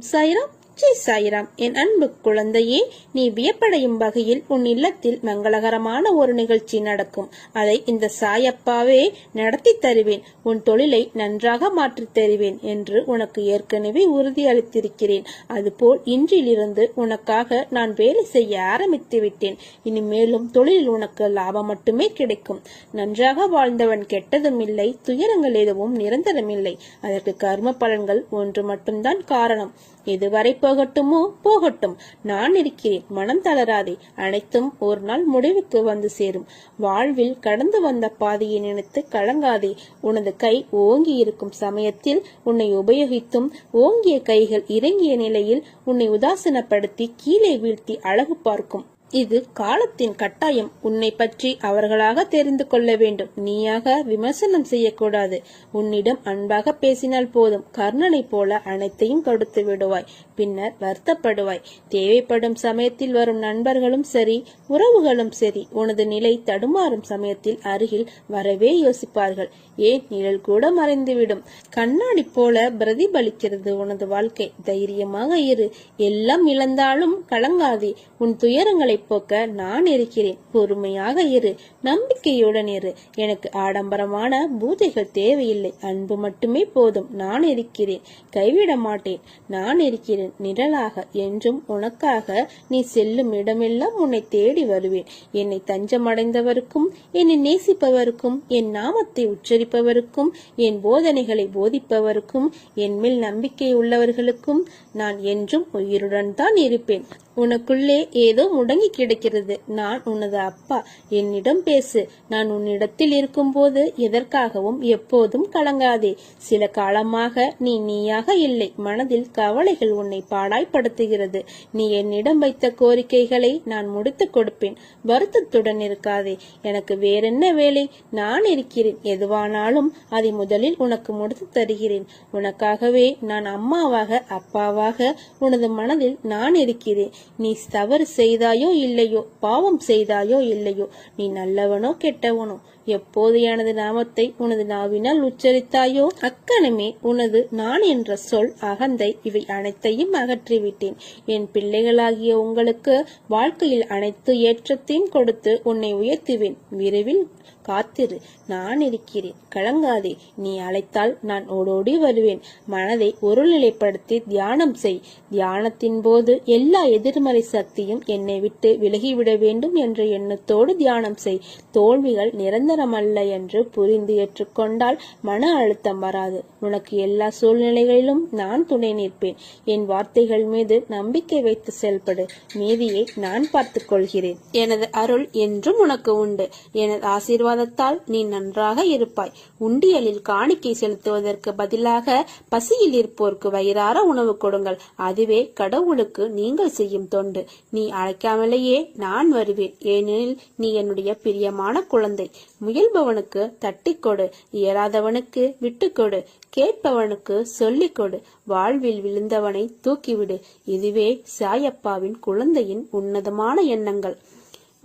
சாயிராம் ஜெய் சாய்ராம் என் அன்பு குழந்தையே நீ வியப்படையும் வகையில் உன் இல்லத்தில் மங்களகரமான ஒரு நிகழ்ச்சி நடக்கும். அதை இந்த சாயப்பாவே நடத்தி தருவேன். உன் தொழிலை நன்றாக மாற்றித் தருவேன் என்று உனக்கு ஏற்கனவே உறுதி அளித்திருக்கிறேன். அதுபோல் இன்றிலிருந்து உனக்காக நான் வேலை செய்ய ஆரம்பித்து விட்டேன். இனிமேலும் தொழிலில் உனக்கு லாபம் மட்டுமே கிடைக்கும். நன்றாக வாழ்ந்தவன் கெட்டதும் இல்லை துயரங்கள் எதுவும் நிரந்தரமில்லை. அதற்கு கர்ம பலன்கள் ஒன்று மட்டும்தான் காரணம். எதுவரை போகட்டுமோ? போகட்டும். நான் இருக்கிறேன். மனம் தளராதே. அனைத்தும் ஒரு நாள் முடிவுக்கு வந்து சேரும். வாழ்வில் கடந்து வந்த பாதையை நினைத்து கலங்காதே. உனது கை ஓங்கி இருக்கும் சமயத்தில் உன்னை உபயோகித்தும் ஓங்கிய கைகள் இறங்கிய நிலையில் உன்னை உதாசீனப்படுத்தி கீழே வீழ்த்தி அழகு பார்க்கும் இது காலத்தின் கட்டாயம். உன்னை பற்றி அவர்களாக தெரிந்து கொள்ள வேண்டும். நீயாக விமர்சனம் செய்யக்கூடாது. உன்னிடம் அன்பாக பேசினால் போதும். கர்ணனை போல அனைத்தையும் கொடுத்து விடுவாய். பின்னர் வருத்தப்படுவாய். தேவைப்படும் சமயத்தில் வரும் நண்பர்களும் சரி உறவுகளும் சரி உனது நிலை தடுமாறும் சமயத்தில் அருகில் வரவே யோசிப்பார்கள். ஏன்? நிழல் கூட மறைந்துவிடும். கண்ணாடி போல பிரதிபலிக்கிறது உனது வாழ்க்கை. தைரியமாக இரு. எல்லாம் இழந்தாலும் கலங்காதே. உன் துயரங்களை போக்க நான் இருக்கிறேன். பொறுமையாக இரு. நம்பிக்கையுடன் இரு. எனக்கு ஆடம்பரமான பூஜைகள் தேவையில்லை. அன்பு மட்டுமே போதும். நான் இருக்கிறேன். கைவிட மாட்டேன் நான் இருக்கிறேன். நிழலாக என்றும் உனக்காக நீ செல்லும் இடமெல்லாம் உன்னை தேடி வருவேன். என்னை தஞ்சமடைந்தவருக்கும் என்னை நேசிப்பவருக்கும் என் நாமத்தை உச்சரிப்பவருக்கும் என் போதனைகளை போதிப்பவருக்கும் என்மேல் நம்பிக்கை உள்ளவர்களுக்கும் நான் என்றும் உயிருடன் தான் இருப்பேன். உனக்குள்ளே ஏதோ முடங்கி கிடக்கிறது. நான் உனது அப்பா. என்னிடம் பேசு. நான் உன்னிடத்தில் இருக்கும்போது எதற்காகவும் எப்போதும் கலங்காதே. சில காலமாக நீ நீயாக இல்லை. மனதில் கவலைகள் உன்னை பாடாய்படுத்துகிறது நீ என்னிடம் வைத்த கோரிக்கைகளை நான் முடித்துக் கொடுப்பேன். வருத்தத்துடன் இருக்காதே. எனக்கு வேறென்ன வேலை? நான் இருக்கிறேன். எதுவானாலும் அதை முதலில் உனக்கு முடித்து தருகிறேன். உனக்காகவே நான் அம்மாவாக அப்பாவாக உனது மனதில் நான் இருக்கிறேன். நீ தவறு செய்தாயோ இல்லையோ பாவம் செய்தாயோ இல்லையோ நீ நல்லவனோ கெட்டவனோ எப்போது எனது நாமத்தை உனது நாவினால் உச்சரித்தாயோ? அக்கணமே உனது நான் என்ற சொல் அகந்தை இவை அனைத்தையும் அகற்றிவிட்டேன். என் பிள்ளைகளாகிய உங்களுக்கு வாழ்க்கையில் அனைத்து ஏற்றத்தையும் கொடுத்து உன்னை உயர்த்துவேன். விரைவில் காத்திரு நான் இருக்கிறேன். கலங்காதே நீ அழைத்தால் நான் ஓடோடி வருவேன். மனதை ஒருநிலைப்படுத்தி தியானம் செய். தியானத்தின் போது எல்லா எதிர்மறை சக்தியும் என்னை விட்டு விலகிவிட வேண்டும் என்ற எண்ணத்தோடு தியானம் செய். தோல்விகள் நிரந்தரமல்ல என்று புரிந்து ஏற்றுக்கொண்டால் மன அழுத்தம் வராது. உனக்கு எல்லா சூழ்நிலைகளிலும் நான் துணை நிற்பேன். என் வார்த்தைகள் மீது நம்பிக்கை வைத்து செயல்படு. மீதியை நான் பார்த்துக் கொள்கிறேன். எனது அருள் என்றும் உனக்கு உண்டு. எனது ஆசீர்வாதத்தால் நீ நன்றாக இருப்பாய். உண்டியலில் காணிக்கை செலுத்துவதற்கு பதிலாக பசியில் இருப்போருக்கு வயிறார உணவு கொடுங்கள். அதுவே கடவுளுக்கு நீங்கள் செய்யும் தொண்டு. நீ அழைக்காமலேயே நான் வருவேன். ஏனெனில் நீ என்னுடைய பிரியமான குழந்தை. முயல்பவனுக்கு தட்டிக் கொடு இயலாதவனுக்கு விட்டுக்கொடு கேட்பவனுக்கு சொல்லிக் கொடு வாழ்வில் விழுந்தவனை தூக்கிவிடு. இதுவே சாயப்பாவின் குழந்தையின் உன்னதமான எண்ணங்கள்.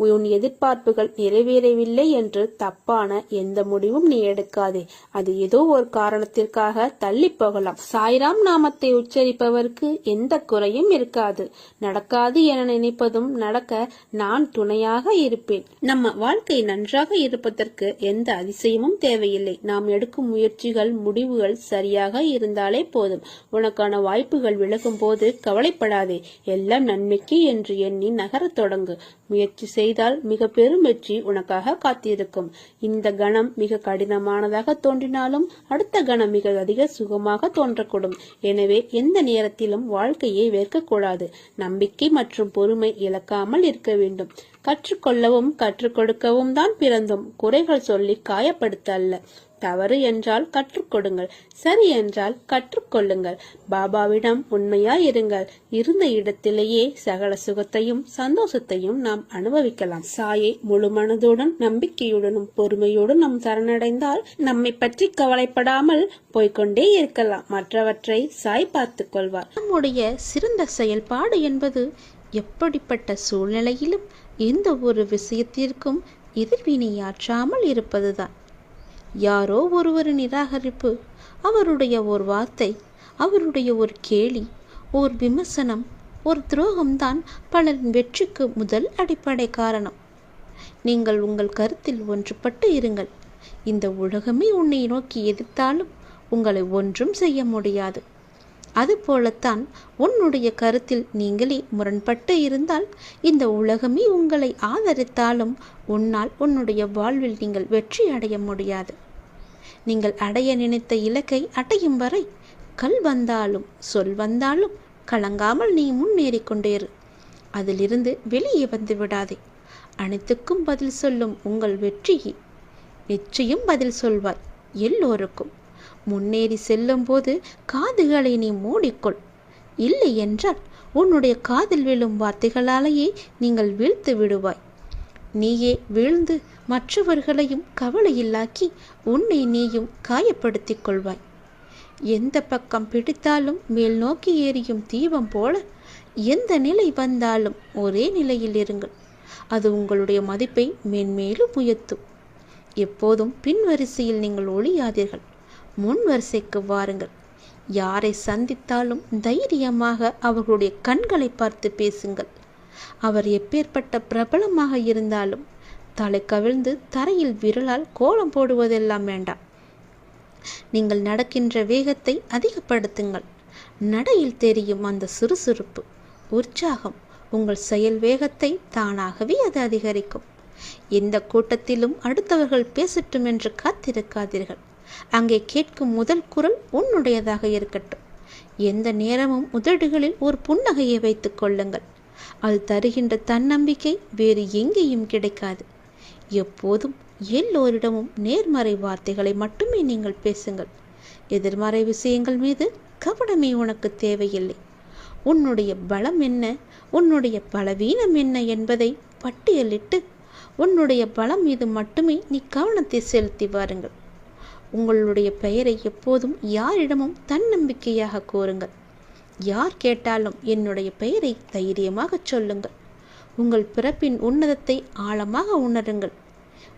உன் எதிர்பார்ப்புகள் நிறைவேறவில்லை என்று தப்பான எந்த முடிவும் நீ எடுக்காதே. அது ஏதோ ஒரு காரணத்திற்காக தள்ளி போகலாம். சாய்ராம் நாமத்தை உச்சரிப்பவருக்கு எந்த குறையும் இருக்காது. நடக்காது என நினைப்பதும் நடக்க நான் துணையாக இருப்பேன். நம்ம வாழ்க்கை நன்றாக இருப்பதற்கு எந்த அதிசயமும் தேவையில்லை. நாம் எடுக்கும் முயற்சிகள் முடிவுகள் சரியாக இருந்தாலே போதும். உனக்கான வாய்ப்புகள் விலகும் போது கவலைப்படாதே. எல்லாம் நன்மைக்கு என்று எண்ணி நகரத் தொடங்கு. முயற்சி செய்தால் மிக பெரும் வெற்றி உனக்காக காத்திருக்கும். இந்த கணம் மிக கடினமானதாக தோன்றினாலும் அடுத்த கணம் மிக அதிக சுகமாக தோன்றக்கூடும். எனவே எந்த நேரத்திலும் வாழ்க்கையை வேர்க்கக்கூடாது நம்பிக்கை மற்றும் பொறுமை இழக்காமல் இருக்க வேண்டும். கற்றுக்கொள்ளவும் கற்றுக் கொடுக்கவும் தான் பிறந்தோம். குறைகள் சொல்லி காயப்படுத்த அல்ல தவறு என்றால் கற்றுக்கொடுங்கள் சரி என்றால் கற்றுக்கொள்ளுங்கள். பாபாவிடம் உண்மையாய் இருங்கள் இருந்த இடத்திலேயே சகல சுகத்தையும் சந்தோஷத்தையும் நாம் அனுபவிக்கலாம். சாயை முழு மனதுடன் நம்பிக்கையுடனும் பொறுமையுடன் நாம் சரணடைந்தால் நம்மை பற்றி கவலைப்படாமல் போய்க்கொண்டே இருக்கலாம். மற்றவற்றை சாய் பார்த்துக் கொள்வார். நம்முடைய சிறந்த செயல்பாடு என்பது எப்படிப்பட்ட சூழ்நிலையிலும் எந்த ஒரு விஷயத்திற்கும் எதிர்வினையாற்றாமல் இருப்பதுதான். யாரோ ஒருவரின் நிராகரிப்பு அவருடைய ஒரு வார்த்தை அவருடைய ஒரு கேலி ஓர் விமர்சனம் ஒரு துரோகம்தான் பலரின் வெற்றிக்கு முதல் அடிப்படை காரணம். நீங்கள் உங்கள் கருத்தில் ஒன்றுபட்டு இருங்கள். இந்த உலகமே உன்னை நோக்கி எதிர்த்தாலும் உங்களை ஒன்றும் செய்ய முடியாது. அதுபோலத்தான் உன்னுடைய கருத்தில் நீங்களே முரண்பட்டு இருந்தால் இந்த உலகமே உங்களை ஆதரித்தாலும் உன்னால் உன்னுடைய வாழ்வில் நீங்கள் வெற்றி அடைய முடியாது. நீங்கள் அடைய நினைத்த இலக்கை அடையும் வரை கல் வந்தாலும் சொல் வந்தாலும் கலங்காமல் நீ முன்னேறி கொண்டேறு. அதிலிருந்து வெளியே வந்து விடாதே. அனைத்துக்கும் பதில் சொல்லும் உங்கள் வெற்றியை. நிச்சயம் பதில் சொல்வாய் எல்லோருக்கும். முன்னேறி செல்லும்போது காதுகளை நீ மூடிக்கொள். இல்லை என்றால் உன்னுடைய காதில் விழும் வார்த்தைகளாலேயே நீங்கள் வீழ்த்து விடுவாய். நீயே வீழ்ந்து மற்றவர்களையும் கவலையில்லாக்கி உன்னை நீயும் காயப்படுத்திக் கொள்வாய். எந்த பக்கம் பிடித்தாலும் மேல் நோக்கி ஏறியும் தீபம் போல எந்த நிலை வந்தாலும் ஒரே நிலையில் இருங்கள். அது உங்களுடைய மதிப்பை மேன்மேலும் உயர்த்தும். எப்போதும் பின்வரிசையில் நீங்கள் ஒளியாதீர்கள். முன் வரிசைக்கு வாருங்கள். யாரை சந்தித்தாலும் தைரியமாக அவர்களுடைய கண்களை பார்த்து பேசுங்கள். அவர் எப்பேற்பட்ட பிரபலமாக இருந்தாலும் தலை கவிழ்ந்து தரையில் விரலால் கோலம் போடுவதெல்லாம் வேண்டாம். நீங்கள் நடக்கின்ற வேகத்தை அதிகப்படுத்துங்கள். நடையில் தெரியும் அந்த சுறுசுறுப்பு உற்சாகம் உங்கள் செயல் வேகத்தை தானாகவே அது அதிகரிக்கும். எந்த கூட்டத்திலும் அடுத்தவர்கள் பேசட்டும் என்று காத்திருக்காதீர்கள். அங்கே கேட்கும் முதல் குரல் உன்னுடையதாக இருக்கட்டும். எந்த நேரமும் உதடுகளில் ஒரு புன்னகையை வைத்துக் கொள்ளுங்கள். அது தருகின்ற தன்னம்பிக்கை வேறு எங்கேயும் கிடைக்காது. எப்போதும் எல்லோரிடமும் நேர்மறை வார்த்தைகளை மட்டுமே நீங்கள் பேசுங்கள். எதிர்மறை விஷயங்கள் மீது கவனமே உனக்கு தேவையில்லை. உன்னுடைய பலம் என்ன? உன்னுடைய பலவீனம் என்ன என்பதை பட்டியலிட்டு உன்னுடைய பலம் மீது மட்டுமே நீ கவனத்தை செலுத்தி வாருங்கள். உங்களுடைய பெயரை எப்போதும் யாரிடமும் தன்னம்பிக்கையாக கூறுங்கள். யார் கேட்டாலும் என்னுடைய பெயரை தைரியமாக சொல்லுங்கள். உங்கள் பிறப்பின் உன்னதத்தை ஆழமாக உணருங்கள்.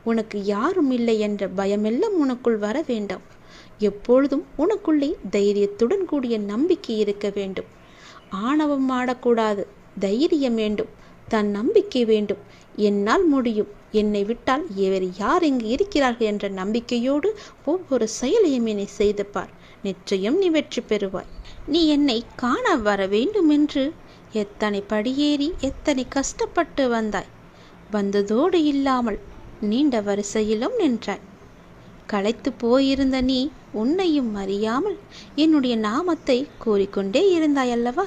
உனக்கு யாரும் இல்லை என்ற பயமெல்லாம் உனக்குள் வர வேண்டாம். எப்பொழுதும் உனக்குள்ளே தைரியத்துடன் கூடிய நம்பிக்கை இருக்க வேண்டும். ஆணவம் ஆடக்கூடாது தைரியம் வேண்டும். தன் நம்பிக்கை வேண்டும். என்னால் முடியும். என்னை விட்டால் வேறு யார் இங்கு இருக்கிறார்கள் என்ற நம்பிக்கையோடு ஒவ்வொரு செயலையும் என்னை செய்து பார். நிச்சயம் நீ வெற்றி பெறுவாய். நீ என்னை காண வர வேண்டும் என்று எத்தனை படியேறி எத்தனை கஷ்டப்பட்டு வந்தாய். வந்ததோடு இல்லாமல் நீண்ட வரிசையிலும் நின்றாய். களைத்து போயிருந்த நீ உன்னையும் அறியாமல் என்னுடைய நாமத்தை கூறிக்கொண்டே இருந்தாய் அல்லவா?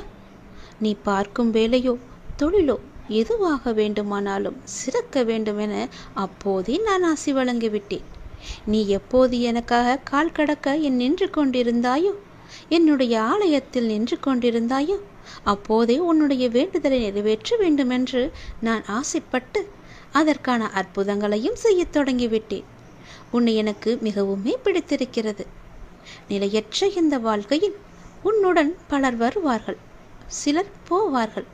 நீ பார்க்கும் வேலையோ தொழிலோ எதுவாக வேண்டுமானாலும் சிறக்க வேண்டுமென அப்போதே நான் ஆசி வழங்கிவிட்டேன். நீ எப்போது எனக்காக கால் கடக்க என் நின்று கொண்டிருந்தாயோ? என்னுடைய ஆலயத்தில் நின்று கொண்டிருந்தாயோ? அப்போதே உன்னுடைய வேண்டுதலை நிறைவேற்ற வேண்டுமென்று நான் ஆசைப்பட்டு அதற்கான அற்புதங்களையும் செய்யத் தொடங்கிவிட்டேன். உன்னை எனக்கு மிகவுமே பிடித்திருக்கிறது. நிலையற்ற இந்த வாழ்க்கையில் உன்னுடன் பலர் வருவார்கள் சிலர் போவார்கள்.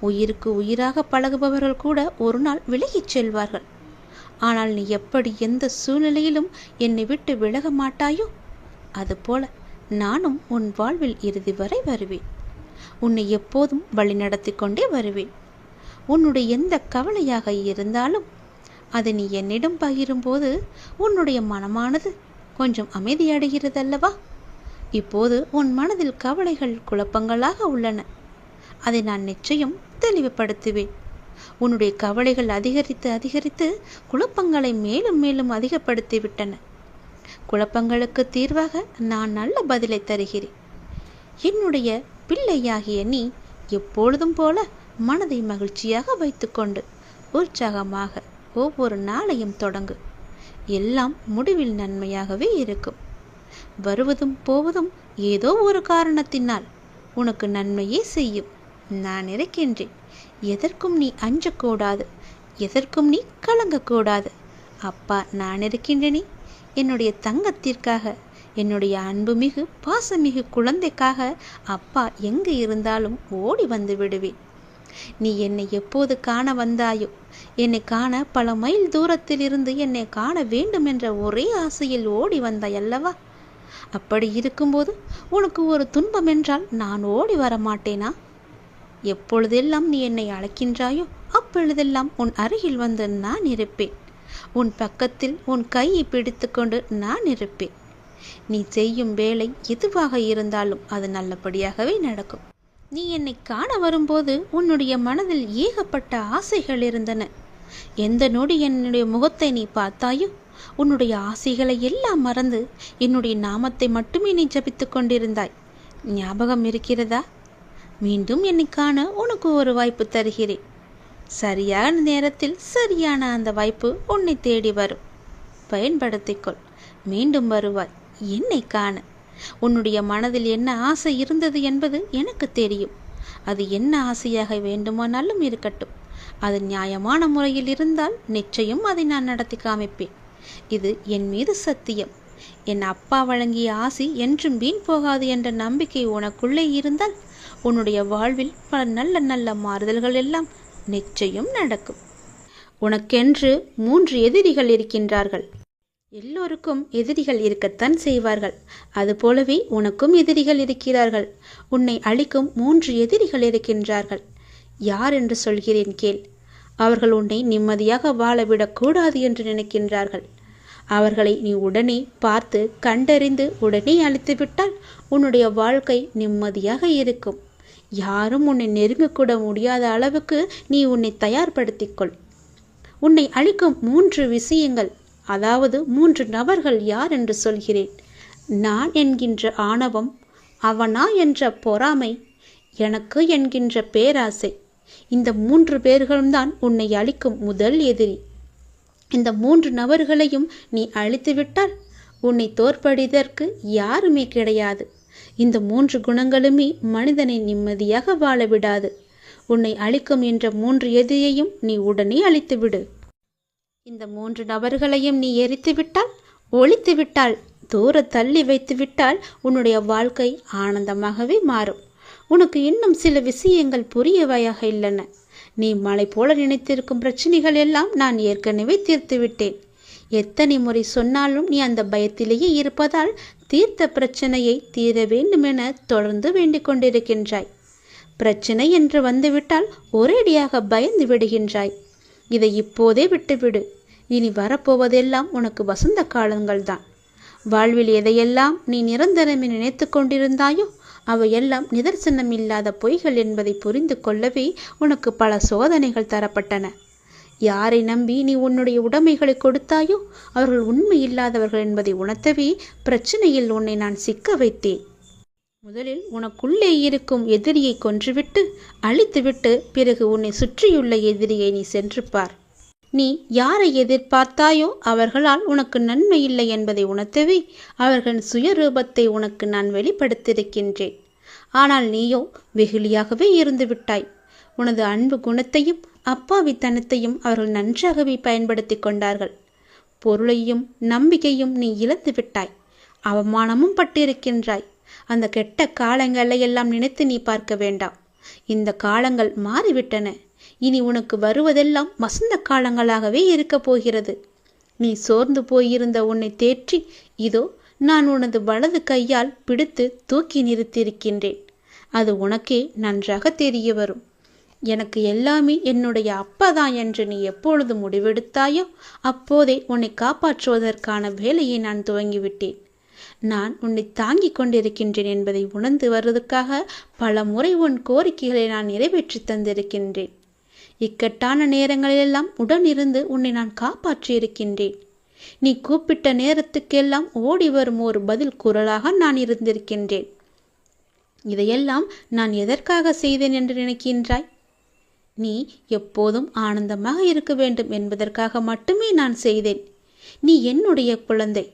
உயிருக்கு உயிராக பழகுபவர்கள் கூட ஒரு நாள் விலகிச் செல்வார்கள். ஆனால் நீ எப்படி எந்த சூழ்நிலையிலும் என்னை விட்டு விலக மாட்டாயோ? அதுபோல நானும் உன் வாழ்வில் இறுதி வரை வருவேன். உன்னை எப்போதும் வழிநடத்தி கொண்டே வருவேன். உன்னுடைய எந்த கவலையாக இருந்தாலும் அதை நீ என்னிடம் பகிரும்போது உன்னுடைய மனமானது கொஞ்சம் அமைதியடைகிறதல்லவா? இப்போது உன் மனதில் கவலைகள் குழப்பங்களாக உள்ளன. அதை நான் நிச்சயம் தெளிவுபடுத்துவேன். உன்னுடைய கவலைகள் அதிகரித்து அதிகரித்து குழப்பங்களை மேலும் மேலும் அதிகப்படுத்தி விட்டன. குழப்பங்களுக்கு தீர்வாக நான் நல்ல பதிலை தருகிறேன். என்னுடைய பிள்ளையாகிய நீ எப்பொழுதும் போல மனதை மகிழ்ச்சியாக வைத்துக்கொண்டு உற்சாகமாக ஒவ்வொரு நாளையும் தொடங்கு. எல்லாம் முடிவில் நன்மையாகவே இருக்கும். வருவதும் போவதும் ஏதோ ஒரு காரணத்தினால் உனக்கு நன்மையே செய்யும். நான் இருக்கின்றேன் எதற்கும் நீ அஞ்சக்கூடாது. எதற்கும் நீ கலங்கக்கூடாது. அப்பா நான் இருக்கின்றனே என்னுடைய தங்கத்திற்காக என்னுடைய அன்புமிகு பாசமிகு குழந்தைக்காக அப்பா எங்கு இருந்தாலும் ஓடி வந்து விடுவேன். நீ என்னை எப்போது காண வந்தாயோ என்னை காண பல மைல் தூரத்தில் இருந்து என்னை காண வேண்டும் என்ற ஒரே ஆசையில் ஓடி வந்தாய் அல்லவா அப்படி இருக்கும்போது உனக்கு ஒரு துன்பம் என்றால் நான் ஓடி வர மாட்டேனா எப்பொழுதெல்லாம் நீ என்னை அழைக்கின்றாயோ அப்பொழுதெல்லாம் உன் அருகில் வந்து நான் இருப்பேன். உன் பக்கத்தில் உன் கையை பிடித்துக்கொண்டு நான் இருப்பேன். நீ செய்யும் வேலை எதுவாக இருந்தாலும் அது நல்லபடியாகவே நடக்கும். நீ என்னை காண வரும்போது உன்னுடைய மனதில் ஏகப்பட்ட ஆசைகள் இருந்தன. எந்த நொடி என்னுடைய முகத்தை நீ பார்த்தாயோ உன்னுடைய ஆசைகளை எல்லாம் மறந்து என்னுடைய நாமத்தை மட்டுமே நீ ஜபித்துக் கொண்டிருந்தாய். ஞாபகம் இருக்கிறதா? மீண்டும் என்னை காண உனக்கு ஒரு வாய்ப்பு தருகிறேன். சரியான நேரத்தில் சரியான அந்த வாய்ப்பு உன்னை தேடி வரும். பயன்படுத்திக்கொள் மீண்டும் வருவாய். என்னை காண. உன்னுடைய மனதில் என்ன ஆசை இருந்தது என்பது எனக்கு தெரியும். அது என்ன ஆசையாக வேண்டுமானாலும் இருக்கட்டும். அது நியாயமான முறையில் இருந்தால் நிச்சயம் அதை நான் நடத்தி காமிப்பேன். இது என் மீது சத்தியம். என் அப்பா வழங்கிய ஆசி என்றும் வீண் போகாது என்ற நம்பிக்கை உனக்குள்ளே இருந்தால் உன்னுடைய வாழ்வில் பல நல்ல நல்ல மாறுதல்கள் எல்லாம் நிச்சயம் நடக்கும். உனக்கென்று மூன்று எதிரிகள் இருக்கின்றார்கள். எல்லோருக்கும் எதிரிகள் இருக்கத்தான் செய்வார்கள். அதுபோலவே உனக்கும் எதிரிகள் இருக்கிறார்கள். உன்னை அழிக்கும் மூன்று எதிரிகள் இருக்கின்றார்கள். யார் என்று சொல்கிறேன் கேள். அவர்கள் உன்னை நிம்மதியாக வாழவிடக்கூடாது என்று நினைக்கின்றார்கள். அவர்களை நீ உடனே பார்த்து கண்டறிந்து உடனே அழித்துவிட்டால் உன்னுடைய வாழ்க்கை நிம்மதியாக இருக்கும். யாரும் உன்னை நெருங்கக்கூட முடியாத அளவுக்கு நீ உன்னை தயார்படுத்திக்கொள். உன்னை அழிக்கும் மூன்று விஷயங்கள் அதாவது மூன்று நபர்கள் யார் என்று சொல்கிறேன். நான் என்கின்ற ஆணவம் அவனா என்ற பொறாமை எனக்கு என்கின்ற பேராசை. இந்த மூன்று பேர்களும் தான் உன்னை அழிக்கும் முதல் எதிரி. இந்த மூன்று நபர்களையும் நீ அழித்துவிட்டால் உன்னை தோற்படிதற்கு யாருமே கிடையாது. இந்த மூன்று குணங்களுமே மனிதனை நிம்மதியாக வாழ விடாது உன்னை அழிக்கும் என்ற மூன்று எதிரியையும் நீ உடனே அழித்துவிடு. இந்த மூன்று நபர்களையும் நீ எரித்து விட்டால் ஒழித்து விட்டால் தூர தள்ளி வைத்து விட்டால் உன்னுடைய வாழ்க்கை ஆனந்தமாகவே மாறும். உனக்கு இன்னும் சில விஷயங்கள் புரியவையாக இல்லைன. நீ மலை போல நினைத்திருக்கும் பிரச்சனைகள் எல்லாம் நான் ஏற்கனவே தீர்த்து விட்டேன் எத்தனை முறை சொன்னாலும் நீ அந்த பயத்திலேயே இருப்பதால் தீர்த்த பிரச்சனையை தீர வேண்டுமென தொடர்ந்து வேண்டிக் கொண்டிருக்கின்றாய். பிரச்சனை என்று வந்துவிட்டால் ஒரேடியாக பயந்து விடுகின்றாய். இதை இப்போதே விட்டுவிடு. இனி வரப்போவதெல்லாம் உனக்கு வசந்த காலங்கள்தான். வாழ்வில் எதையெல்லாம் நீ நிரந்தரமே நினைத்து கொண்டிருந்தாயோ அவையெல்லாம் நிதர்சனம் இல்லாத பொய்கள் என்பதை புரிந்து கொள்ளவே உனக்கு பல சோதனைகள் தரப்பட்டன. யாரை நம்பி நீ உன்னுடைய உடைமைகளை கொடுத்தாயோ? அவர்கள் உண்மை இல்லாதவர்கள் என்பதை உணர்த்தவே பிரச்சனையில் உன்னை நான் சிக்க வைத்தேன். முதலில் உனக்குள்ளே இருக்கும் எதிரியை கொன்றுவிட்டு அழித்துவிட்டு பிறகு உன்னை சுற்றியுள்ள எதிரியை நீ சென்று பார். நீ யாரை எதிர்பார்த்தாயோ அவர்களால் உனக்கு நன்மை இல்லை என்பதை உணர்த்தவே அவர்களின் சுயரூபத்தை உனக்கு நான் வெளிப்படுத்தியிருக்கின்றேன். ஆனால் நீயோ வெகுளியாகவே இருந்து விட்டாய். உனது அன்பு குணத்தையும் அப்பாவித்தனத்தையும் அவர்கள் நன்றாகவே பயன்படுத்தி கொண்டார்கள். பொருளையும் நம்பிக்கையும் நீ இழந்து விட்டாய். அவமானமும் பட்டிருக்கின்றாய். அந்த கெட்ட காலங்களை எல்லாம் நினைத்து நீ பார்க்க வேண்டாம். இந்த காலங்கள் மாறிவிட்டன. இனி உனக்கு வருவதெல்லாம் வசந்த காலங்களாகவே இருக்கப் போகிறது. நீ சோர்ந்து போயிருந்த உன்னை தேற்றி இதோ நான் உனது வலது கையால் பிடித்து தூக்கி நிறுத்தியிருக்கின்றேன். அது உனக்கே நன்றாக தெரிய வரும். எனக்கு எல்லாமே என்னுடைய அப்பாதான் என்று நீ எப்பொழுது முடிவெடுத்தாயோ அப்போதே உன்னை காப்பாற்றுவதற்கான வேலையை நான் துவங்கிவிட்டேன். நான் உன்னை தாங்கிக் கொண்டிருக்கின்றேன் என்பதை உணர்ந்து வருவதற்காக பல முறை உன் கோரிக்கைகளை நான் நிறைவேற்றி தந்திருக்கின்றேன். இக்கட்டான நேரங்களிலெல்லாம் உடனிருந்து உன்னை நான் காப்பாற்றியிருக்கின்றேன். நீ கூப்பிட்ட நேரத்துக்கெல்லாம் ஓடி வரும் ஒரு பதில் குரலாக நான் இருந்திருக்கின்றேன். இதையெல்லாம் நான் எதற்காக செய்தேன் என்று நினைக்கின்றாய்? நீ எப்போதும் ஆனந்தமாக இருக்க வேண்டும் என்பதற்காக மட்டுமே நான் செய்தேன். நீ என்னுடைய குழந்தை.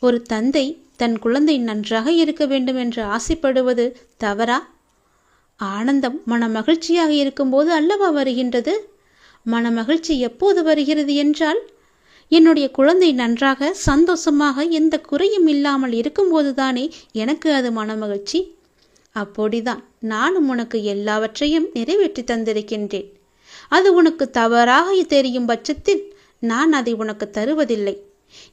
ஒரு தந்தை தன் குழந்தை நன்றாக இருக்க வேண்டும் என்று ஆசைப்படுவது தவறா? ஆனந்தம் மன மகிழ்ச்சியாக இருக்கும்போது அல்லவா வருகின்றது? மன மகிழ்ச்சி எப்போது வருகிறது என்றால் என்னுடைய குழந்தை நன்றாக சந்தோஷமாக எந்த குறையும் இல்லாமல் இருக்கும்போதுதானே எனக்கு அது மன மகிழ்ச்சி அப்படிதான். நானும் உனக்கு எல்லாவற்றையும் நிறைவேற்றி தந்திருக்கின்றேன். அது உனக்கு தவறாக தெரியும் பட்சத்தில் நான் அதை உனக்கு தருவதில்லை.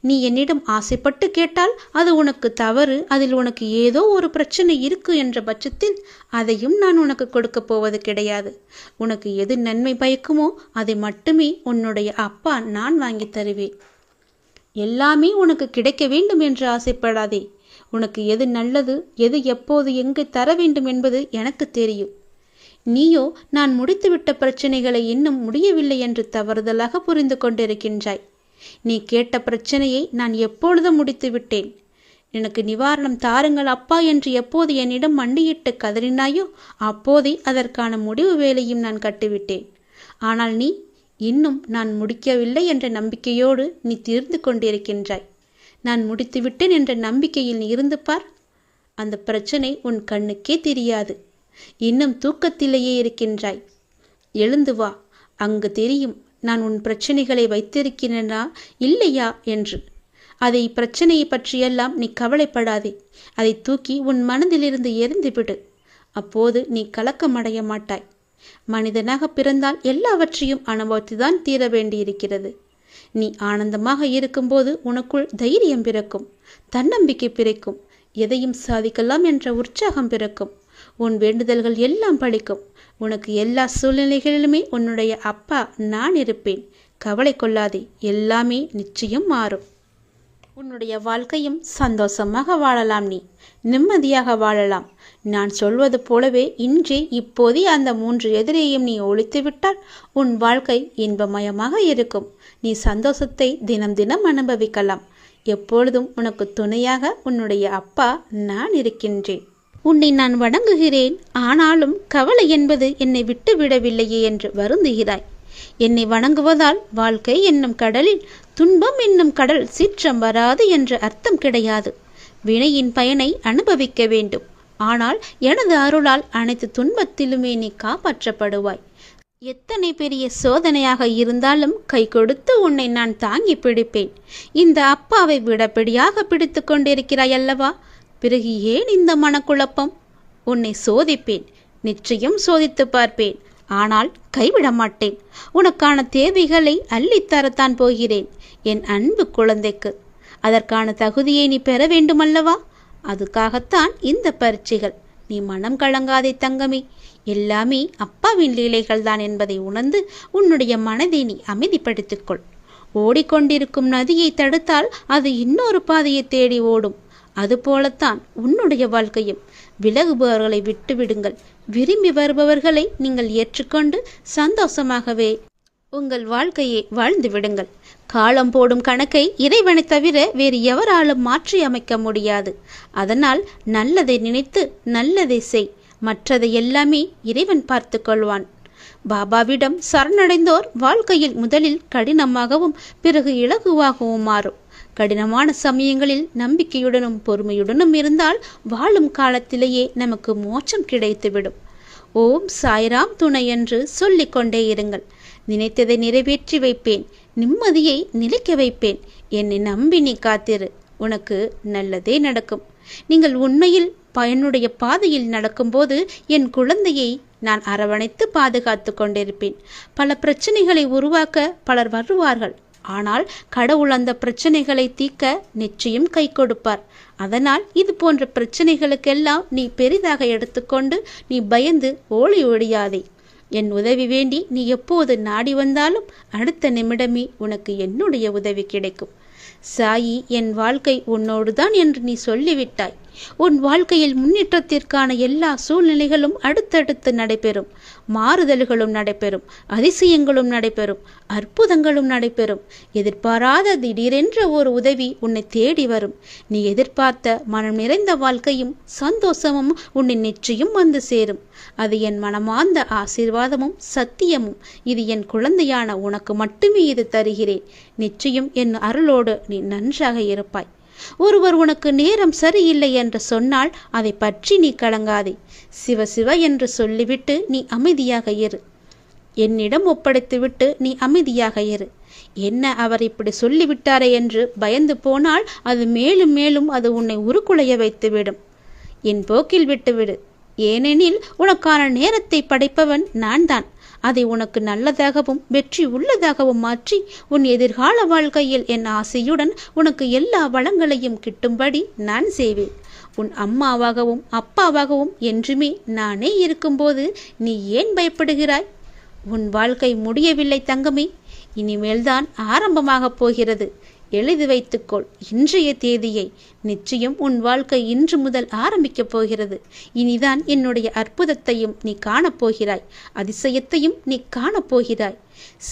நீ என்னிடம் ஆசைப்பட்டு கேட்டால் அது உனக்கு தவறு அதில் உனக்கு ஏதோ ஒரு பிரச்சனை இருக்கு என்ற பட்சத்தில் அதையும் நான் உனக்கு கொடுக்கப் போவது கிடையாது. உனக்கு எது நன்மை பயக்குமோ அதை மட்டுமே உன்னுடைய அப்பா நான் வாங்கி தருவேன். எல்லாமே உனக்கு கிடைக்க வேண்டும் என்று ஆசைப்படாதே. உனக்கு எது நல்லது எது எப்போது எங்கு தர வேண்டும் என்பது எனக்கு தெரியும். நீயோ நான் முடித்துவிட்ட பிரச்சனைகளை இன்னும் முடியவில்லை என்று தவறுதலாக புரிந்து கொண்டிருக்கின்றாய். நீ கேட்ட பிரச்சனையை நான் எப்பொழுதும் முடித்து விட்டேன் எனக்கு நிவாரணம் தாருங்கள் அப்பா என்று எப்போது என்னிடம் மண்டியிட்டு கதறினாயோ அப்போதே அதற்கான முடிவு வேலையும் நான் கட்டிவிட்டேன். ஆனால் நீ இன்னும் நான் முடிக்கவில்லை என்ற நம்பிக்கையோடு நீ தீர்ந்து கொண்டிருக்கின்றாய். நான் முடித்துவிட்டேன் என்ற நம்பிக்கையில் நீ இருந்து பார். அந்த பிரச்சனை உன் கண்ணுக்கே தெரியாது. இன்னும் தூக்கத்திலேயே இருக்கின்றாய். எழுந்து வா. அங்கு தெரியும் நான் உன் பிரச்சனைகளை வைத்திருக்கிறேனா இல்லையா என்று. அதை பிரச்சனையை பற்றியெல்லாம் நீ கவலைப்படாதே. அதை தூக்கி உன் மனதிலிருந்து எரிந்துவிடு அப்போது நீ கலக்கமடைய மாட்டாய். மனிதனாக பிறந்தால் எல்லாவற்றையும் அனுபவித்துதான் தீர வேண்டியிருக்கிறது. நீ ஆனந்தமாக இருக்கும்போது உனக்குள் தைரியம் பிறக்கும் தன்னம்பிக்கை பிறக்கும் எதையும் சாதிக்கலாம் என்ற உற்சாகம் பிறக்கும். உன் வேண்டுதல்கள் எல்லாம் பழிக்கும். உனக்கு எல்லா சூழ்நிலைகளிலுமே உன்னுடைய அப்பா நான் இருப்பேன். கவலை கொள்ளாதே எல்லாமே நிச்சயம் மாறும். உன்னுடைய வாழ்க்கையும் சந்தோஷமாக வாழலாம் நீ. நிம்மதியாக வாழலாம். நான் சொல்வது போலவே இன்றே இப்போதே அந்த மூன்று எதிரையும் நீ ஒழித்துவிட்டால் உன் வாழ்க்கை இன்பமயமாக இருக்கும். நீ சந்தோஷத்தை தினம் தினம் அனுபவிக்கலாம். எப்பொழுதும் உனக்கு துணையாக உன்னுடைய அப்பா நான் இருக்கின்றேன். உன்னை நான் வணங்குகிறேன். ஆனாலும் கவலை என்பது என்னை விட்டு விடவில்லையே என்று வருந்துகிறாய். என்னை வணங்குவதால் வாழ்க்கை என்னும் கடலில் துன்பம் என்னும் கடல் சீற்றம் வராது என்ற அர்த்தம் கிடையாது. வினையின் பயனை அனுபவிக்க வேண்டும். ஆனால் எனது அருளால் அனைத்து துன்பத்திலுமே நீ காப்பாற்றப்படுவாய். எத்தனை பெரிய சோதனையாக இருந்தாலும் கை கொடுத்து உன்னை நான் தாங்கி பிடிப்பேன். இந்த அப்பாவை விடப்பிடியாக பிடித்து கொண்டிருக்கிறாய் அல்லவா? பிறகு ஏன் இந்த மனக்குழப்பம்? உன்னை சோதிப்பேன். நிச்சயம் சோதித்து பார்ப்பேன். ஆனால் கைவிட மாட்டேன். உனக்கான தேவைகளை அள்ளித்தரத்தான் போகிறேன் என் அன்பு குழந்தைக்கு. அதற்கான தகுதியை நீ பெற வேண்டுமல்லவா? அதுக்காகத்தான் இந்த பரீட்சைகள். நீ மனம் கலங்காதே தங்கமே. எல்லாமே அப்பாவின் லீலைகள் தான் என்பதை உணர்ந்து உன்னுடைய மனதை நீ அமைதிப்படுத்திக்கொள். ஓடிக்கொண்டிருக்கும் நதியை தடுத்தால் அது இன்னொரு பாதையை தேடி ஓடும். அதுபோலத்தான் உன்னுடைய வாழ்க்கையும். விலகுபவர்களை விட்டுவிடுங்கள். விரும்பி வருபவர்களை நீங்கள் ஏற்றுக்கொண்டு சந்தோஷமாகவே உங்கள் வாழ்க்கையை வாழ்ந்து விடுங்கள். காலம் போடும் கணக்கை இறைவனை தவிர வேறு எவராலும் மாற்றி அமைக்க முடியாது. அதனால் நல்லதை நினைத்து நல்லதை செய். மற்றதை எல்லாமே இறைவன் பார்த்து கொள்வான். பாபாவிடம் சரணடைந்தோர் வாழ்க்கையில் முதலில் கடினமாகவும் பிறகு இலகுவாகவும் மாறும். கடினமான சமயங்களில் நம்பிக்கையுடனும் பொறுமையுடனும் இருந்தால் வாழும் காலத்திலேயே நமக்கு மோட்சம் கிடைத்துவிடும். ஓம் சாய்ராம் துணை என்று சொல்லிக்கொண்டே இருங்கள். நினைத்ததை நிறைவேற்றி வைப்பேன். நிம்மதியை நிலைக்க வைப்பேன். என்னை நம்பி நீ காத்திரு. உனக்கு நல்லதே நடக்கும். நீங்கள் உண்மையில் பயனுடைய பாதையில் நடக்கும்போது என் குழந்தையை நான் அரவணைத்து பாதுகாத்து கொண்டிருப்பேன். பல பிரச்சனைகளை உருவாக்க பலர் வருவார்கள். ஆனால் கடவுள் அந்த பிரச்சனைகளை தீர்க்க நிச்சயம் கை கொடுப்பார். அதனால் இது போன்ற பிரச்சனைகளுக்கெல்லாம் நீ பெரிதாக எடுத்துக்கொண்டு நீ பயந்து ஓடி ஒழியாதே என் உதவி வேண்டி நீ எப்போது நாடி வந்தாலும் அடுத்த நிமிடமே உனக்கு என்னுடைய உதவி கிடைக்கும். சாயி என் வாழ்க்கை உன்னோடுதான் என்று நீ சொல்லிவிட்டாய். உன் வாழ்க்கையில் முன்னேற்றத்திற்கான எல்லா சூழ்நிலைகளும் அடுத்தடுத்து நடைபெறும். மாறுதல்களும் நடைபெறும். அதிசயங்களும் நடைபெறும். அற்புதங்களும் நடைபெறும். எதிர்பாராத திடீரென்ற ஒரு உதவி உன்னை தேடி வரும். நீ எதிர்பார்த்த மனம் நிறைந்த வாழ்க்கையும் சந்தோஷமும் உன்னை நிச்சயம் வந்து சேரும். அது என் மனமார்ந்த ஆசீர்வாதமும் சத்தியமும். இது என் குழந்தையான உனக்கு மட்டுமே இது தருகிறேன். நிச்சயம் என் அருளோடு நீ நன்றாக இருப்பாய். ஒருவர் உனக்கு நேரம் சரியில்லை என்று சொன்னால் அதை பற்றி நீ கலங்காதே. சிவ சிவ என்று சொல்லிவிட்டு நீ அமைதியாக இரு. என்னிடம் ஒப்படைத்துவிட்டு நீ அமைதியாக இரு. என்ன அவர் இப்படி சொல்லிவிட்டாரே என்று பயந்து போனால் அது மேலும் மேலும் அது உன்னை உருக்குலைய வைத்துவிடும். என் போக்கில் விட்டுவிடு. ஏனெனில் உனக்கான நேரத்தை படைப்பவன் நான் தான் அதை உனக்கு நல்லதாகவும் வெற்றி உள்ளதாகவும் மாற்றி உன் எதிர்கால வாழ்க்கையில் என் ஆசையுடன் உனக்கு எல்லா வளங்களையும் கிட்டும்படி நான் செய்வேன். உன் அம்மாவாகவும் அப்பாவாகவும் என்றுமே நானே இருக்கும்போது நீ ஏன் பயப்படுகிறாய்? உன் வாழ்க்கை முடியவில்லை தங்கமே. இனிமேல்தான் ஆரம்பமாகப் போகிறது. எழுதி வைத்துக்கொள். இன்றைய தேதியை நிச்சயம் உன் வாழ்க்கை இன்று முதல் ஆரம்பிக்கப் போகிறது. இனிதான் என்னுடைய அற்புதத்தையும் நீ காணப்போகிறாய் அதிசயத்தையும் நீ காணப்போகிறாய்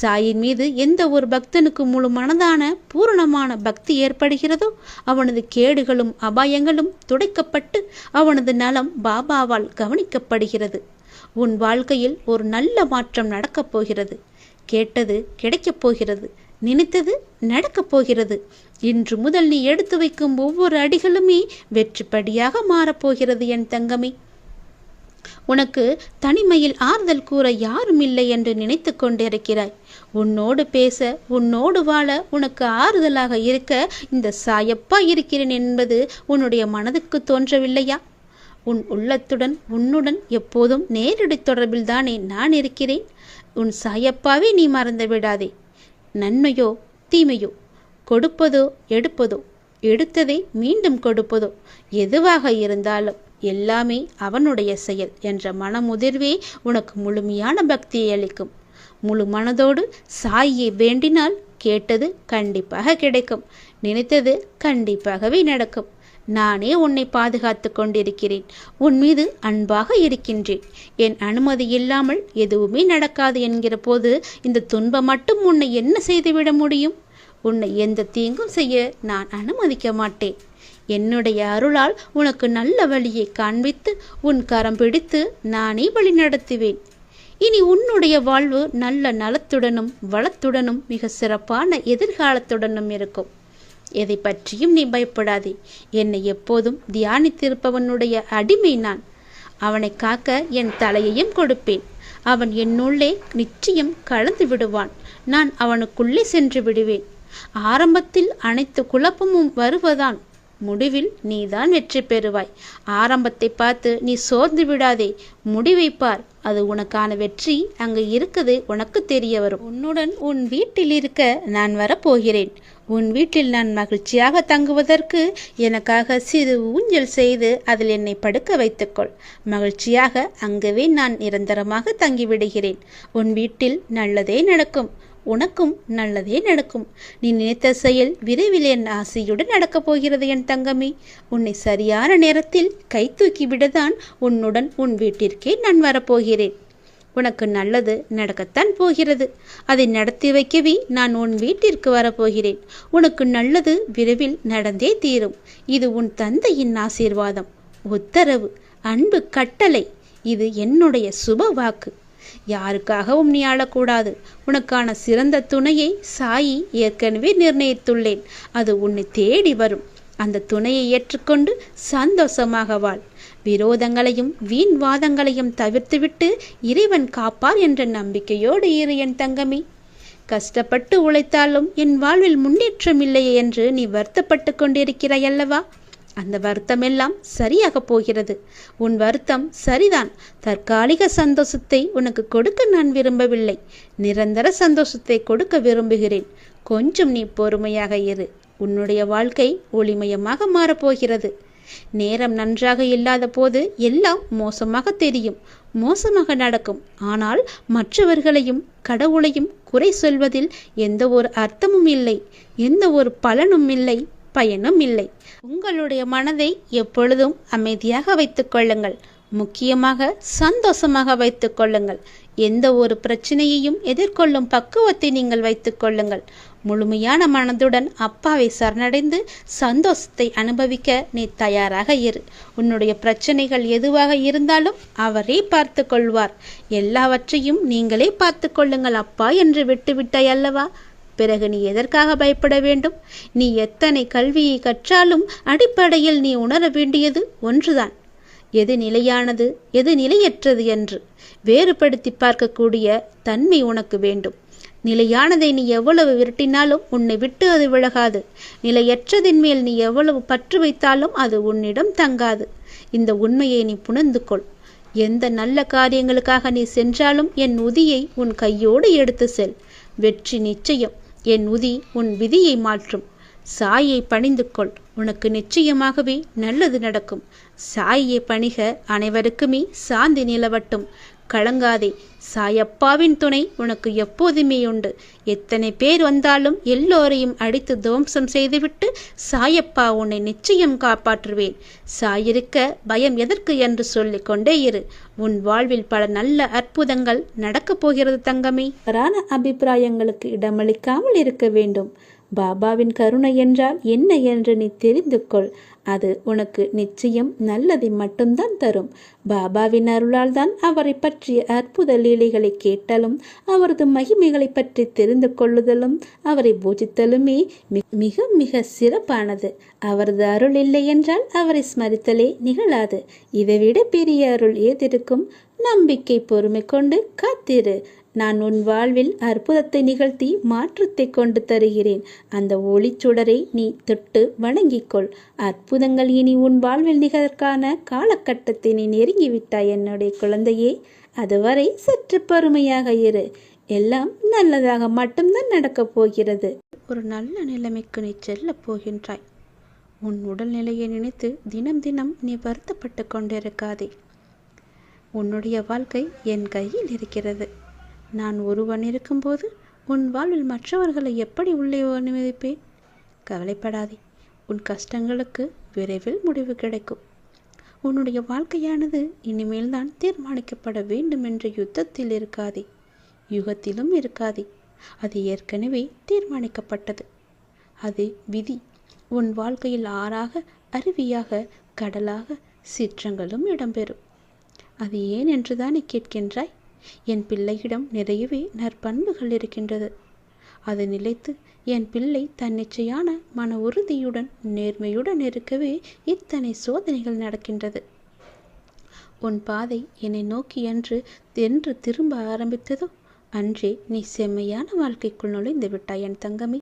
சாயின் மீது எந்த ஒரு பக்தனுக்கு முழு மனதான பூரணமான பக்தி ஏற்படுகிறதோ அவனது கேடுகளும் அபாயங்களும் துடைக்கப்பட்டு அவனது நலம் பாபாவால் கவனிக்கப்படுகிறது. உன் வாழ்க்கையில் ஒரு நல்ல மாற்றம் நடக்கப் போகிறது. கேட்டது கிடைக்கப் போகிறது. நினைத்தது நடக்கப் போகிறது. இன்று முதல் நீ எடுத்து வைக்கும் ஒவ்வொரு அடிகளுமே வெற்றிப்படியாக மாறப்போகிறது என் தங்கமே. உனக்கு தனிமையில் ஆறுதல் கூற யாரும் இல்லை என்று நினைத்து கொண்டிருக்கிறாய். உன்னோடு பேச உன்னோடு வாழ உனக்கு ஆறுதலாக இருக்க இந்த சாயப்பா இருக்கிறேன் என்பது உன்னுடைய மனதுக்கு தோன்றவில்லையா? உன் உள்ளத்துடன் உன்னுடன் எப்போதும் நேரடி தொடர்பில் தானே நான் இருக்கிறேன். உன் சாயப்பாவே நீ மறந்து விடாதே. நன்மையோ தீமையோ? கொடுப்பதோ எடுப்பதோ? எடுத்ததை மீண்டும் கொடுப்பதோ? எதுவாக இருந்தாலும் எல்லாமே அவனுடைய செயல் என்ற மனமுதிர்வே உனக்கு முழுமையான பக்தியை அளிக்கும். முழு மனதோடு சாயை வேண்டினால் கேட்டது கண்டிப்பாக கிடைக்கும். நினைத்தது கண்டிப்பாகவே நடக்கும். நானே உன்னை பாதுகாத்து கொண்டிருக்கிறேன். உன் மீது அன்பாக இருக்கின்றேன். என் அனுமதி இல்லாமல் எதுவுமே நடக்காது என்கிற போது இந்த துன்பம் மட்டும் உன்னை என்ன செய்துவிட முடியும்? உன்னை எந்த தீங்கும் செய்ய நான் அனுமதிக்க மாட்டேன். என்னுடைய அருளால் உனக்கு நல்ல வழியை காண்பித்து உன் கரம் பிடித்து நானே வழி நடத்துவேன். இனி உன்னுடைய வாழ்வு நல்ல நலத்துடனும் வளத்துடனும் மிக சிறப்பான எதிர்காலத்துடனும் இருக்கும். எதை பற்றியும் நீ பயப்படாதே. என்னை எப்போதும் தியானித்திருப்பவனுடைய அடிமை நான். அவனை காக்க என் தலையையும் கொடுப்பேன். அவன் என்னுள்ளே நிச்சயம் கலந்து விடுவான். நான் அவனுக்குள்ளே சென்று விடுவேன். ஆரம்பத்தில் அனைத்து குழப்பமும் வருவதான் முடிவில் நீதான் வெற்றி பெறுவாய். ஆரம்பத்தை பார்த்து நீ சோர்ந்து விடாதே. முடிவை பார். அது உனக்கான வெற்றி. அங்கு இருக்குது உனக்கு தெரிய வரும். உன்னுடன் உன் வீட்டில் இருக்க நான் வரப்போகிறேன். உன் வீட்டில் நான் மகிழ்ச்சியாக தங்குவதற்கு எனக்காக சிறு ஊஞ்சல் செய்து அதில் என்னை படுக்க வைத்துக்கொள். மகிழ்ச்சியாக அங்கவே நான் நிரந்தரமாக தங்கிவிடுகிறேன். உன் வீட்டில் நல்லதே நடக்கும். உனக்கும் நல்லதே நடக்கும். நீ நினைத்த செயல் விரைவில் என் ஆசையுடன் நடக்கப் போகிறது என் தங்கமே. உன்னை சரியான நேரத்தில் கை தூக்கிவிடதான் உன்னுடன் உன் வீட்டிற்கே நான் வரப்போகிறேன். உனக்கு நல்லது நடக்கத்தான் போகிறது. அதை நடத்தி வைக்கவே நான் உன் வீட்டிற்கு வரப்போகிறேன். உனக்கு நல்லது விரைவில் நடந்தே தீரும். இது உன் தந்தையின் ஆசீர்வாதம். உத்தரவு. அன்பு கட்டளை. இது என்னுடைய சுப வாக்கு. யாருக்காகவும் நீ ஆளக்கூடாது. உனக்கான சிறந்த துணையை சாயி ஏற்கனவே நிர்ணயித்துள்ளேன். அது உன்னை தேடி வரும். அந்த துணையை ஏற்றுக்கொண்டு சந்தோஷமாக வாழ். விரோதங்களையும் வீண் வாதங்களையும் தவிர்த்துவிட்டு இறைவன் காப்பார் என்ற நம்பிக்கையோடு இரு என் தங்கமே. கஷ்டப்பட்டு உழைத்தாலும் என் வாழ்வில் முன்னேற்றம் இல்லையே என்று நீ வருத்தப்பட்டு கொண்டிருக்கிறாய் அல்லவா? அந்த வருத்தமெல்லாம் சரியாக போகிறது. உன் வருத்தம் சரிதான். தற்காலிக சந்தோஷத்தை உனக்கு கொடுக்க நான் விரும்பவில்லை. நிரந்தர சந்தோஷத்தை கொடுக்க விரும்புகிறேன். கொஞ்சம் நீ பொறுமையாக இரு. உன்னுடைய வாழ்க்கை ஒளிமயமாக மாறப்போகிறது நேரம் நன்றாக இல்லாத போது எல்லாம் மோசமாக தெரியும் மோசமாக நடக்கும். ஆனால் மற்றவர்களையும் கடவுளையும் குறை சொல்வதில் எந்த ஒரு அர்த்தமும் இல்லை எந்த ஒரு பலனும் இல்லை பயனும் இல்லை. உங்களுடைய மனதை எப்பொழுதும் அமைதியாக வைத்துக் கொள்ளுங்கள். முக்கியமாக சந்தோஷமாக வைத்துக் கொள்ளுங்கள். எந்த ஒரு பிரச்சனையையும் எதிர்கொள்ளும் பக்குவத்தை நீங்கள் வைத்துக் கொள்ளுங்கள். முழுமையான மனதுடன் அப்பாவை சரணடைந்து சந்தோஷத்தை அனுபவிக்க நீ தயாராக இரு. உன்னுடைய பிரச்சனைகள் எதுவாக இருந்தாலும் அவரே பார்த்து கொள்வார். எல்லாவற்றையும் நீங்களே பார்த்து கொள்ளுங்கள் அப்பா என்று விட்டுவிட்டாய் அல்லவா? பிறகு நீ எதற்காக பயப்பட வேண்டும்? நீ எத்தனை கல்வியை கற்றாலும் அடிப்படையில் நீ உணர வேண்டியது ஒன்றுதான். எது நிலையானது எது நிலையற்றது என்று வேறுபடுத்தி பார்க்கக்கூடிய தன்மை உனக்கு வேண்டும். நிலையானதை நீ எவ்வளவு விரட்டினாலும் உன்னை விட்டு அது விலகாது. நிலையற்றதின் மேல் நீ எவ்வளவு பற்று வைத்தாலும் அது உன்னிடம் தங்காது. இந்த உண்மையை நீ புணர்ந்து கொள். எந்த நல்ல காரியங்களுக்காக நீ சென்றாலும் என் உதியை உன் கையோடு எடுத்து செல். வெற்றி நிச்சயம். என் உதி உன் விதியை மாற்றும். சாயை பணிந்து கொள். உனக்கு நிச்சயமாகவே நல்லது நடக்கும். சாயை பணிக அனைவருக்குமே சாந்தி நிலவட்டும். கலங்காதே சாயப்பாவின் துணை உனக்கு எப்போதுமே உண்டு. எத்தனை பேர் வந்தாலும் எல்லோரையும் அடித்து துவம்சம் செய்துவிட்டு சாயப்பா உன்னை நிச்சயம் காப்பாற்றுவேன். சாயிருக்க பயம் எதற்கு என்று சொல்லிக் கொண்டே இரு. உன் வாழ்வில் பல நல்ல அற்புதங்கள் நடக்கப் போகிறது தங்கமே. தவறான அபிப்பிராயங்களுக்கு இடமளிக்காமல் இருக்க வேண்டும். பாபாவின் கருணை என்றால் என்ன என்று நீ தெரிந்து கொள். அது உனக்கு நிச்சயம் நல்லதை மட்டும்தான் தரும். பாபாவின் அருளால் தான் அவரை பற்றிய அற்புத லீலைகளை கேட்டலும் அவரது மகிமைகளை பற்றி தெரிந்து கொள்ளுதலும் அவரை பூஜித்தலுமே மி- மிக மிக சிறப்பானது. அவரது அருள் இல்லை என்றால் அவரை ஸ்மரித்தலே நிகழாது. இதைவிட பெரிய அருள் ஏதிருக்கும்? நம்பிக்கை பொறுமை கொண்டு காத்திரு. நான் உன் வாழ்வில் அற்புதத்தை நிகழ்த்தி மாற்றத்தை கொண்டு தருகிறேன். அந்த ஒளிச்சுடரை நீ தொட்டு வணங்கிக்கொள். அற்புதங்கள் இனி உன் வாழ்வில் நிகழ்கான காலகட்டத்தை நீ நெருங்கிவிட்டாய் என்னுடைய குழந்தையே. அதுவரை சற்று பருமையாக இரு. எல்லாம் நல்லதாக மட்டும்தான் நடக்கப் போகிறது. ஒரு நல்ல நிலைமைக்கு நீ செல்லப் போகின்றாய். உன் உடல்நிலையை நினைத்து தினம் தினம் நீ வருத்தப்பட்டு கொண்டிருக்காதே. உன்னுடைய வாழ்க்கை என் கையில் இருக்கிறது. நான் ஒருவன் இருக்கும்போது உன் வாழ்வில் மற்றவர்களை எப்படி உள்ளே அனுமதிப்பேன்? கவலைப்படாதே. உன் கஷ்டங்களுக்கு விரைவில் முடிவு கிடைக்கும். உன்னுடைய வாழ்க்கையானது இனிமேல் தான் தீர்மானிக்கப்பட வேண்டும் என்ற யுத்தத்தில் இருக்காதே. யுகத்திலும் இருக்காதே. அது ஏற்கனவே தீர்மானிக்கப்பட்டது. அது விதி. உன் வாழ்க்கையில் ஆறாக அருவியாக கடலாக சிற்றங்களும் இடம்பெறும். அது ஏன் என்றுதானே கேட்கின்றாய்? என் பிள்ளையிடம் நிறையவே நற்பண்புகள் இருக்கின்றது. அது நிலைத்து என் பிள்ளை தன்னிச்சையான மன உறுதியுடன் நேர்மையுடன் இருக்கவே இத்தனை சோதனைகள் நடக்கின்றது. உன் பாதை என்னை நோக்கி என்று என்று திரும்ப ஆரம்பித்ததோ? அன்றே நீ செம்மையான வாழ்க்கைக்குள் நுழைந்து விட்டாய் என் தங்கமே.